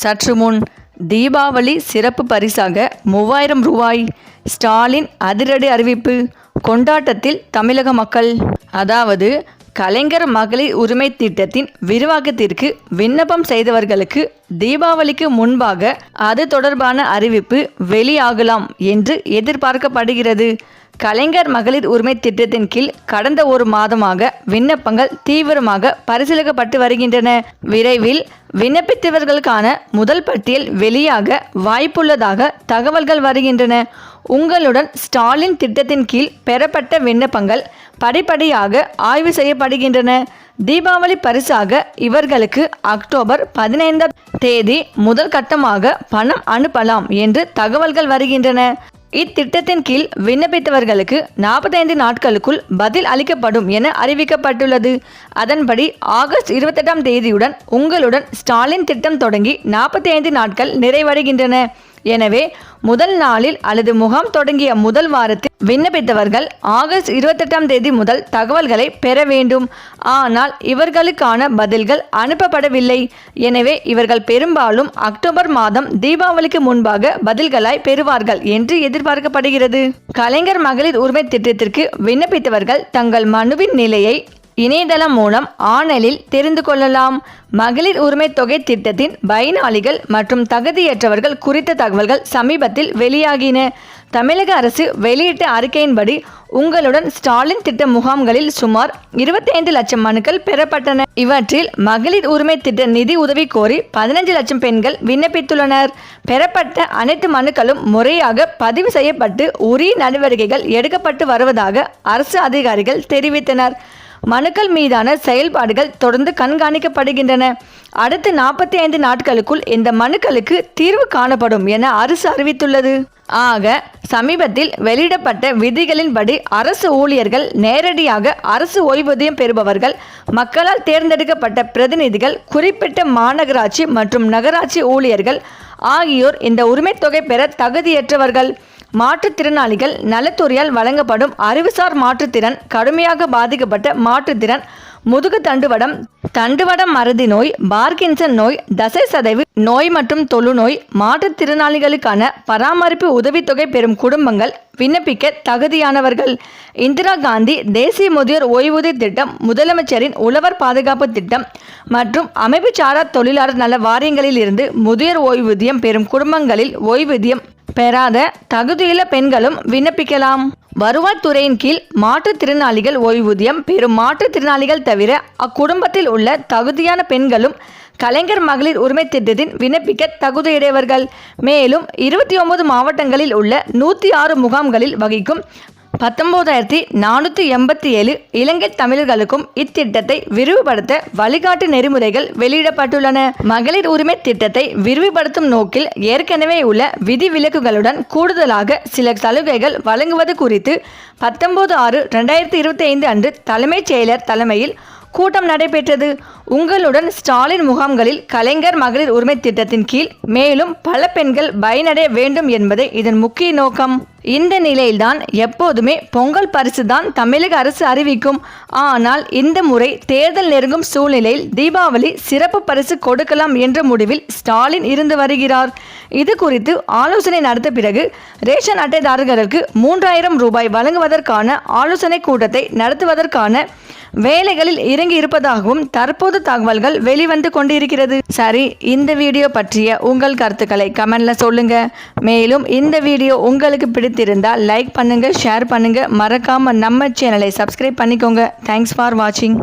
சற்று முன் தீபாவளி சிறப்பு பரிசாக மூவாயிரம் ரூபாய். ஸ்டாலின் அதிரடி அறிவிப்பு. கொண்டாட்டத்தில் தமிழக மக்கள். அதாவது கலைஞர் மகளிர் உரிமை திட்டத்தின் விரிவாக்கத்திற்கு விண்ணப்பம் செய்தவர்களுக்கு தீபாவளிக்கு முன்பாக அது தொடர்பான அறிவிப்பு வெளியாகலாம் என்று எதிர்பார்க்கப்படுகிறது. கலைஞர் மகளிர் உரிமை திட்டத்தின் கீழ் கடந்த ஒரு மாதமாக விண்ணப்பங்கள் தீவிரமாக பரிசீலிக்கப்பட்டு வருகின்றன. விரைவில் விண்ணப்பித்தவர்களுக்கான முதல் பட்டியல் வெளியாக வாய்ப்புள்ளதாக தகவல்கள் வருகின்றன. உங்களுடன் ஸ்டாலின் திட்டத்தின் கீழ் பெறப்பட்ட விண்ணப்பங்கள் படிப்படியாக ஆய்வு செய்யப்படுகின்றன. தீபாவளி பரிசாக இவர்களுக்கு அக்டோபர் பதினைந்தாம் தேதி முதல் கட்டமாக பணம் அனுப்பலாம் என்று தகவல்கள் வருகின்றன. இத்திட்டத்தின் கீழ் விண்ணப்பித்தவர்களுக்கு நாற்பத்தைந்து நாட்களுக்குள் பதில் அளிக்கப்படும் என அறிவிக்கப்பட்டுள்ளது. அதன்படி ஆகஸ்ட் இருபத்தெட்டாம் தேதியுடன் உங்களுடன் ஸ்டாலின் திட்டம் தொடங்கி நாற்பத்தி ஐந்து நாட்கள் நிறைவடைகின்றன. எனவே முதல் நாளில் அல்லது முகாம் தொடங்கிய முதல் வாரத்தில் விண்ணப்பித்தவர்கள் ஆகஸ்ட் இருபத்தெட்டாம் தேதி முதல் தகவல்களை பெற வேண்டும். ஆனால் இவர்களுக்கான பதில்கள் அனுப்பப்படவில்லை. எனவே இவர்கள் பெரும்பாலும் அக்டோபர் மாதம் தீபாவளிக்கு முன்பாக பதில்களாய் பெறுவார்கள் என்று எதிர்பார்க்கப்படுகிறது. கலைஞர் மகளிர் உரிமை திட்டத்திற்கு விண்ணப்பித்தவர்கள் தங்கள் மனுவின் நிலையை இணையதளம் மூலம் ஆனலில் தெரிந்து கொள்ளலாம். மகளிர் உரிமை தொகை திட்டத்தின் பயனாளிகள் மற்றும் தகுதியற்றவர்கள் குறித்த தகவல்கள் சமீபத்தில் வெளியாகின. தமிழக அரசு வெளியிட்ட அறிக்கையின்படி உங்களுடன் ஸ்டாலின் திட்ட முகாம்களில் சுமார் 25 லட்சம் மனுக்கள் பெறப்பட்டன. இவற்றில் மகளிர் உரிமை திட்ட நிதி உதவி கோரி பதினஞ்சு லட்சம் பெண்கள் விண்ணப்பித்துள்ளனர். பெறப்பட்ட அனைத்து மனுக்களும் முறையாக பதிவு செய்யப்பட்டு உரிய நடவடிக்கைகள் எடுக்கப்பட்டு வருவதாக அரசு அதிகாரிகள் தெரிவித்தனர். மனுக்கள் மீதான செயல்பாடுகள் தொடர்ந்து கண்காணிக்கப்படுகின்றன. அடுத்த நாற்பத்தி ஐந்து நாட்களுக்குள் இந்த மனுக்களுக்கு தீர்வு காணப்படும் என அரசு அறிவித்துள்ளது. ஆக சமீபத்தில் வெளியிடப்பட்ட விதிகளின்படி அரசு ஊழியர்கள் நேரடியாக அரசு ஓய்வூதியம் பெறுபவர்கள் மக்களால் தேர்ந்தெடுக்கப்பட்ட பிரதிநிதிகள் குறிப்பிட்ட மாநகராட்சி மற்றும் நகராட்சி ஊழியர்கள் ஆகியோர் இந்த உரிமைத் தொகை பெற தகுதியற்றவர்கள். மாற்றுத்திறனாளிகள் நலத்துறையால் வழங்கப்படும் அறிவுசார் மாற்றுத்திறன் கடுமையாக பாதிக்கப்பட்ட மாற்றுத்திறன் முதுகு தண்டுவடம் தண்டுவடம் மறதி நோய் பார்கின்சன் நோய் தசை சதைவு நோய் மற்றும் தொழுநோய் மாற்றுத்திறனாளிகளுக்கான பராமரிப்பு உதவித்தொகை பெறும் குடும்பங்கள் விண்ணப்பிக்க தகுதியானவர்கள். இந்திரா காந்தி தேசிய முதியோர் ஓய்வூதிய திட்டம் முதலமைச்சரின் உழவர் பாதுகாப்பு திட்டம் மற்றும் அமைப்புச்சாரா தொழிலாளர் நல வாரியங்களில் இருந்து முதியோர் ஓய்வூதியம் பெறும் குடும்பங்களில் ஓய்வூதியம் பெறாத தகுதியுள்ள பெண்களும் விண்ணப்பிக்கலாம். வருவாய்த்துறையின் கீழ் மாற்றுத்திறனாளிகள் ஓய்வூதியம் பெறும் மாற்றுத்திறனாளிகள் தவிர அக்குடும்பத்தில் உள்ள தகுதியான பெண்களும் கலைஞர் மகளிர் உரிமை திட்டத்தின் விண்ணப்பிக்க தகுதியுடையவர்கள். மேலும் இருபத்தி ஒன்பது மாவட்டங்களில் உள்ள நூற்றி ஆறு முகாம்களில் வகிக்கும் பத்தொம்போதாயிரத்தி நானூற்றி எண்பத்தி ஏழு இலங்கை தமிழர்களுக்கும் இத்திட்டத்தை விரிவுபடுத்த வழிகாட்டு நெறிமுறைகள் வெளியிடப்பட்டுள்ளன. மகளிர் உரிமை திட்டத்தை விரிவுபடுத்தும் நோக்கில் ஏற்கனவே உள்ள விதிவிலக்குகளுடன் கூடுதலாக சில சலுகைகள் வழங்குவது குறித்து பத்தொன்பது ஆறு ரெண்டாயிரத்தி இருபத்தி ஐந்து அன்று தலைமைச் செயலர் தலைமையில் கூட்டம் நடைபெற்றது. உங்களுடன் ஸ்டாலின் முகாம்களில் கலைஞர் மகளிர் உரிமை திட்டத்தின் கீழ் மேலும் பல பெண்கள் பயனடைய வேண்டும் என்பதே இதன் முக்கிய நோக்கம். இந்த நிலையில்தான் எப்போதுமே பொங்கல் பரிசு தான் தமிழக அரசு அறிவிக்கும். ஆனால் இந்த முறை தேர்தல் நெருங்கும் சூழ்நிலையில் தீபாவளி சிறப்பு பரிசு கொடுக்கலாம் என்ற முடிவில் ஸ்டாலின் இருந்து வருகிறார். இது குறித்து ஆலோசனை நடத்த பிறகு ரேஷன் அட்டைதாரர்களுக்கு மூன்றாயிரம் ரூபாய் வழங்குவதற்கான ஆலோசனை கூட்டத்தை நடத்துவதற்கான வேலைகளில் இறங்கி இருப்பதாகவும் தற்போது தகவல்கள் வெளிவந்து கொண்டிருக்கிறது. சரி இந்த வீடியோ பற்றிய உங்கள் கருத்துக்களை கமெண்ட்ல சொல்லுங்க. மேலும் இந்த வீடியோ உங்களுக்கு பிடித்திருந்தால் லைக் பண்ணுங்க ஷேர் பண்ணுங்க. மறக்காம நம்ம சேனலை சப்ஸ்கிரைப் பண்ணிக்கோங்க. தேங்க்ஸ் ஃபார் வாட்சிங்